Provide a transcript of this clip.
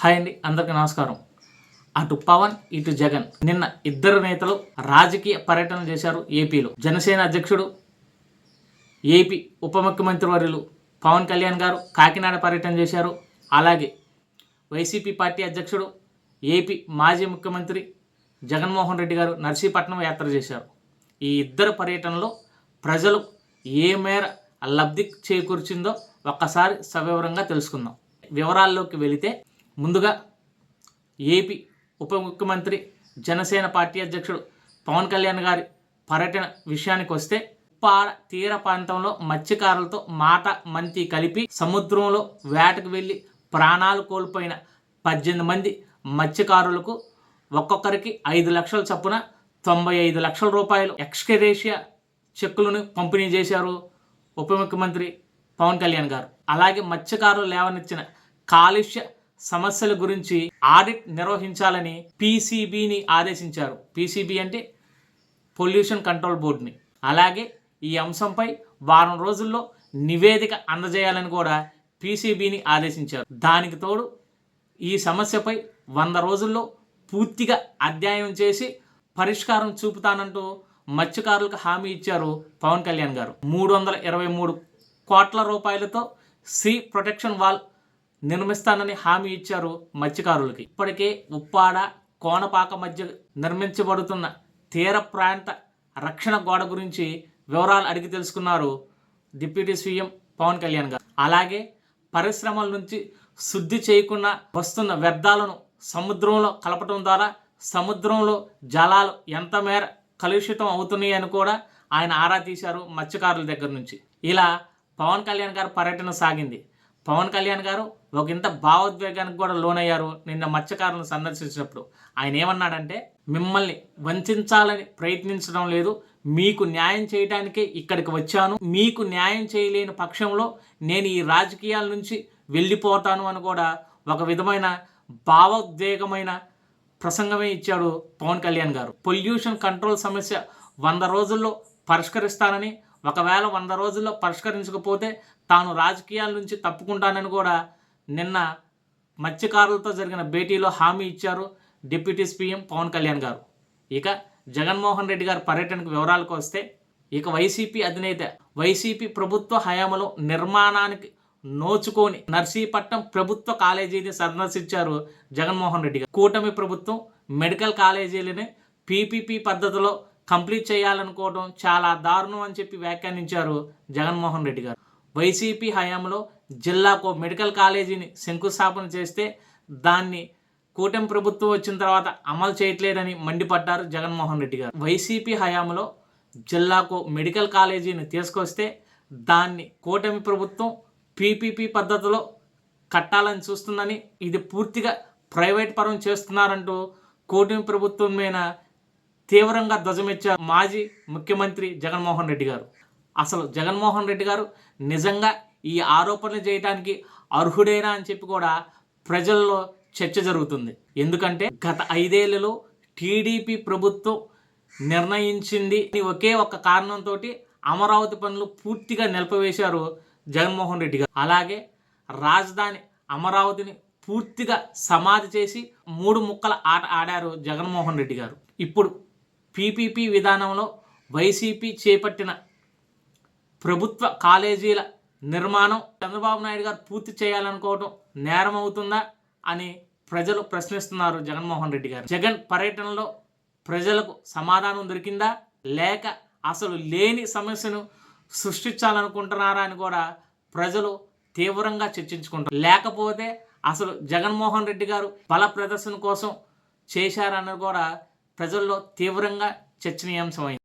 Hi అండి అందరికీ నమస్కారం. అటు పవన్ ఇటు జగన్. నిన్న ఇద్దరు నేతలు రాజకీయ పర్యటన చేశారు ఏపీలో. జనసేన అధ్యక్షుడు ఏపీ ఉప ముఖ్యమంత్రి వర్యులు పవన్ కళ్యాణ్ గారు కాకినాడ పర్యటన చేశారు. అలాగే వైసీపీ పార్టీ అధ్యక్షుడు ఏపీ మాజీ ముఖ్యమంత్రి జగన్మోహన్ రెడ్డి గారు నర్సీపట్నం యాత్ర చేశారు. ఈ ఇద్దరు పర్యటనలో ప్రజలు ఏ మేర లబ్ధి చేకూర్చిందో ఒక్కసారి సవివరంగా తెలుసుకుందాం. వివరాల్లోకి వెళితే ముందుగా ఏపీ ఉప ముఖ్యమంత్రి జనసేన పార్టీ అధ్యక్షుడు పవన్ కళ్యాణ్ గారి పర్యటన విషయానికి వస్తే ఉప్పాడ తీర ప్రాంతంలో మత్స్యకారులతో మాట మంతి కలిపి సముద్రంలో వేటకు వెళ్ళి ప్రాణాలు కోల్పోయిన పద్దెనిమిది మంది మత్స్యకారులకు ఒక్కొక్కరికి ఐదు లక్షల చొప్పున తొంభై ఐదు లక్షల రూపాయలు ఎక్స్కరేషియా చెక్కులను పంపిణీ చేశారు ఉప ముఖ్యమంత్రి పవన్ కళ్యాణ్ గారు. అలాగే మత్స్యకారులు లేవనిచ్చిన కాలుష్య సమస్యల గురించి ఆడిట్ నిర్వహించాలని పీసీబీని ఆదేశించారు. పీసీబీ అంటే పొల్యూషన్ కంట్రోల్ బోర్డుని. అలాగే ఈ అంశంపై వారం రోజుల్లో నివేదిక అందజేయాలని కూడా పీసీబీని ఆదేశించారు. దానికి తోడు ఈ సమస్యపై వంద రోజుల్లో పూర్తిగా అధ్యయనం చేసి పరిష్కారం చూపుతానంటూ మత్స్యకారులకు హామీ ఇచ్చారు పవన్ కళ్యాణ్ గారు. మూడు వందల ఇరవై మూడు కోట్ల రూపాయలతో సీ ప్రొటెక్షన్ వాల్ నిర్మిస్తానని హామీ ఇచ్చారు మత్స్యకారులకి. ఇప్పటికే ఉప్పాడ కోనపాక మధ్య నిర్మించబడుతున్న తీర ప్రాంత రక్షణ గోడ గురించి వివరాలు అడిగి తెలుసుకున్నారు డిప్యూటీ సీఎం పవన్ కళ్యాణ్ గారు. అలాగే పరిశ్రమల నుంచి శుద్ధి చేయకుండా వస్తున్న వ్యర్థాలను సముద్రంలో కలపటం ద్వారా సముద్రంలో జలాలు ఎంత మేర కలుషితం అవుతున్నాయని కూడా ఆయన ఆరా తీశారు మత్స్యకారుల దగ్గర నుంచి. ఇలా పవన్ కళ్యాణ్ గారు పర్యటన సాగింది. పవన్ కళ్యాణ్ గారు ఒక ఇంత భావోద్వేగానికి కూడా లోనయ్యారు నిన్న మత్స్యకారులను సందర్శించినప్పుడు. ఆయన ఏమన్నాడంటే మిమ్మల్ని వంచాలని ప్రయత్నించడం లేదు. మీకు న్యాయం చేయడానికే ఇక్కడికి వచ్చాను. మీకు న్యాయం చేయలేని పక్షంలో నేను ఈ రాజకీయాల నుంచి వెళ్ళిపోతాను అని కూడా ఒక విధమైన భావోద్వేగమైన ప్రసంగమే ఇచ్చాడు పవన్ కళ్యాణ్ గారు. పొల్యూషన్ కంట్రోల్ సమస్య వంద రోజుల్లో పరిష్కరిస్తానని ఒకవేళ వంద రోజుల్లో పరిష్కరించకపోతే తాను రాజకీయాల నుంచి తప్పుకుంటానని కూడా నిన్న మత్స్యకారులతో జరిగిన భేటీలో హామీ ఇచ్చారు డిప్యూటీ సీఎం పవన్ కళ్యాణ్ గారు. ఇక జగన్మోహన్ రెడ్డి గారి పర్యటనకు వివరాలకు వస్తే ఇక వైసీపీ అధినేత వైసీపీ ప్రభుత్వ హయాంలో నిర్మాణానికి నోచుకొని నర్సీపట్నం ప్రభుత్వ కాలేజీని సందర్శించారు జగన్మోహన్ రెడ్డి గారు. కూటమి ప్రభుత్వం మెడికల్ కాలేజీలని పీపీపీ పద్ధతిలో కంప్లీట్ చేయాలనుకోవడం చాలా దారుణం అని చెప్పి వ్యాఖ్యానించారు జగన్మోహన్ రెడ్డి గారు. వైసీపీ హయాంలో జిల్లాకు మెడికల్ కాలేజీని శంకుస్థాపన చేస్తే దాన్ని కూటమి ప్రభుత్వం వచ్చిన తర్వాత అమలు చేయట్లేదని మండిపడ్డారు జగన్మోహన్ రెడ్డి గారు. వైసీపీ హయాంలో జిల్లాకు మెడికల్ కాలేజీని తీసుకొస్తే దాన్ని కూటమి ప్రభుత్వం పీపీపీ పద్ధతిలో కట్టాలని చూస్తుందని ఇది పూర్తిగా ప్రైవేట్ పరం చేస్తున్నారంటూ కూటమి ప్రభుత్వం మీద తీవ్రంగా ధ్వజమెచ్చారు మాజీ ముఖ్యమంత్రి జగన్మోహన్ రెడ్డి గారు. అసలు జగన్మోహన్ రెడ్డి గారు నిజంగా ఈ ఆరోపణలు చేయడానికి అర్హుడేనా అని చెప్పి కూడా ప్రజల్లో చర్చ జరుగుతుంది. ఎందుకంటే గత ఐదేళ్ళలో టీడీపీ ప్రభుత్వం నిర్ణయించింది. ఒకే ఒక కారణంతో అమరావతి పనులు పూర్తిగా నిలిపివేశారు జగన్మోహన్ రెడ్డి గారు. అలాగే రాజధాని అమరావతిని పూర్తిగా సమాధి చేసి మూడు ముక్కల ఆట ఆడారు జగన్మోహన్ రెడ్డి గారు. ఇప్పుడు పీపీపీ విధానంలో వైసీపీ చేపట్టిన ప్రభుత్వ కాలేజీల నిర్మాణం చంద్రబాబు నాయుడు గారు పూర్తి చేయాలనుకోవడం నేరం అవుతుందా అని ప్రజలు ప్రశ్నిస్తున్నారు జగన్మోహన్ రెడ్డి గారు. జగన్ పర్యటనలో ప్రజలకు సమాధానం దొరికిందా? లేక అసలు లేని సమస్యను సృష్టించాలనుకుంటున్నారా అని కూడా ప్రజలు తీవ్రంగా చర్చించుకుంటారు లేకపోతే అసలు జగన్మోహన్ రెడ్డి గారు బల ప్రదర్శన కోసం చేశారని కూడా ప్రజల్లో తీవ్రంగా చర్చనీయాంశమైంది.